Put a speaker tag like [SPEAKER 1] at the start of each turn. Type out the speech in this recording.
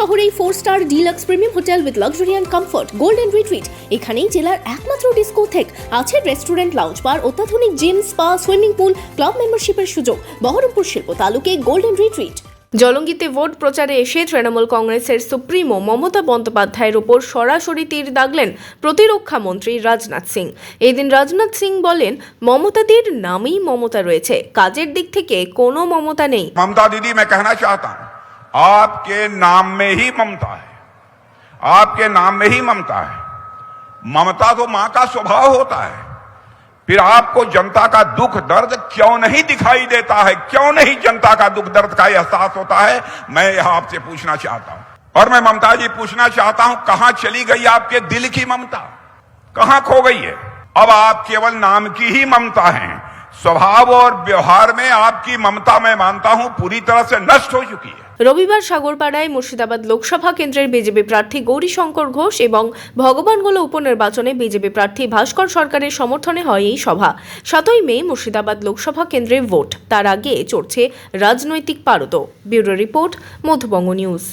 [SPEAKER 1] শহরেই four star deluxe premium hotel with luxury and comfort golden retreat এখানেই জেলার একমাত্র ডিস্কোথেক আছে রেস্টুরেন্ট লাউঞ্জ বার অত্যাধুনিক gym spa swimming pool club মেম্বারশিপের সুযোগ বহরমপুর শিল্প তালুকে গোল্ডেন রিট্রিট জলঙ্গিতে ভোট প্রচারে এসে তৃণমূল কংগ্রেসের সুপ্রিমো মমতা বন্দ্যোপাধ্যায়ের ওপর সরাসরি তীর দাগলেন প্রতিরক্ষা মন্ত্রী রাজনাথ সিং এদিন রাজনাথ সিং বলেন মমতাদির নামেই মমতা রয়েছে কাজের দিক থেকে কোনো মমতা নেই
[SPEAKER 2] ममता दीदी मैं कहना चाहता हूं आपके नाम में ही ममता है। आपके नाम में ही ममता है। ममता तो माँ का स्वभाव होता है। फिर आपको जनता का दुख दर्द क्यों नहीं दिखाई देता है? क्यों नहीं जनता का दुख दर्द का एहसास होता है? मैं यह आपसे पूछना चाहता हूँ। और मैं ममता जी पूछना चाहता हूँ, कहाँ चली गई आपके दिल की ममता? कहाँ खो गई है? अब आप केवल नाम की ही ममता हैं। स्वभाव और व्यवहार में आपकी ममता मैं मानता हूं पूरी तरह से नष्ट हो चुकी है
[SPEAKER 1] রবিবার সাগরপাড়ায় মুর্শিদাবাদ লোকসভা কেন্দ্রের বিজেপি প্রার্থী গৌরীশঙ্কর ঘোষ এবং ভগবানগোলা উপনির্বাচনে বিজেপি প্রার্থী ভাস্কর সরকারের সমর্থনে হয় এই সভা সাতই মে মুর্শিদাবাদ লোকসভা কেন্দ্রে ভোট তার আগে চড়ছে রাজনৈতিক পারদ ব্যুরো রিপোর্ট মধুবঙ্গ নিউজ